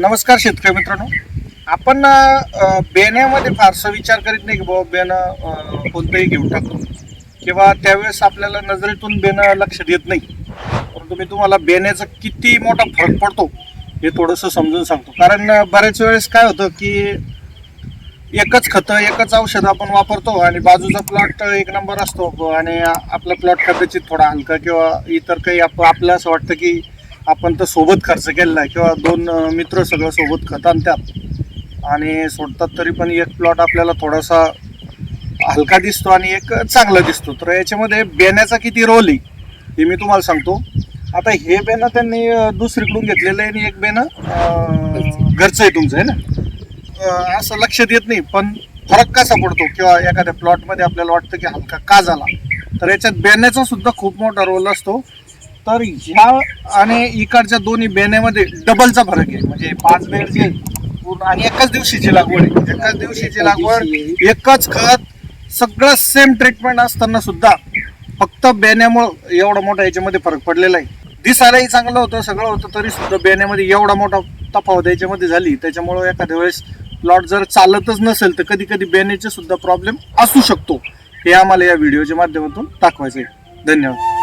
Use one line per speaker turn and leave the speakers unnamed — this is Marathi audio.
नमस्कार शेतकरी मित्रांनो. आपण बेण्यामध्ये फारसा विचार करीत नाही की बाबा बेणं कोणतंही घेऊन टाकतो किंवा त्यावेळेस आपल्याला नजरेतून बेणं लक्षात येत नाही. परंतु मी तुम्हाला बेण्याचा किती मोठा फरक पडतो हे थोडंसं समजून सांगतो. कारण बऱ्याच वेळेस काय होतं की एकच खतं एकच औषध आपण वापरतो आणि बाजूचा प्लॉट एक नंबर असतो. आणि आपला प्लॉट कदाचित थोडा हलका किंवा इतर काही आप आपलं असं वाटतं की आपण तर सोबत खर्च केलेला आहे. किंवा दोन मित्र सगळं सोबत खत आणतात. आणि सोडतात तरी पण एक प्लॉट आपल्याला थोडासा हलका दिसतो आणि एक चांगला दिसतो. तर याच्यामध्ये बेण्याचा किती रोल आहे हे मी तुम्हाला सांगतो. आता हे बेणं त्यांनी दुसरीकडून घेतलेलं आहे आणि एक बेणं घरचं आहे तुमचं आहे ना? असं लक्षात येत नाही पण फरक कसा पडतो? किंवा एखाद्या प्लॉटमध्ये आपल्याला वाटतं की हलका का झाला? तर याच्यात बेण्याचा सुद्धा खूप मोठा रोल असतो. तर ह्या आणि इकडच्या दोन्ही बेण्यामध्ये डबलचा फरक आहे. म्हणजे पाच बेड जे पूर्ण आणि एकाच दिवशीची लागवड आहे. एकाच दिवशीची लागवड एकच खत सगळं सेम ट्रीटमेंट असताना सुद्धा फक्त बेण्यामुळं एवढा मोठा याच्यामध्ये फरक पडलेला आहे. दिसायलाही चांगलं होतं सगळं होतं तरी सुद्धा बेण्यामध्ये एवढा मोठा तफावत याच्यामध्ये झाली. त्याच्यामुळं एखाद्या वेळेस प्लॉट जर चालतच नसेल तर कधी कधी बेण्याचे सुद्धा प्रॉब्लेम असू शकतो. हे आम्हाला या व्हिडिओच्या माध्यमातून दाखवायचं आहे धन्यवाद.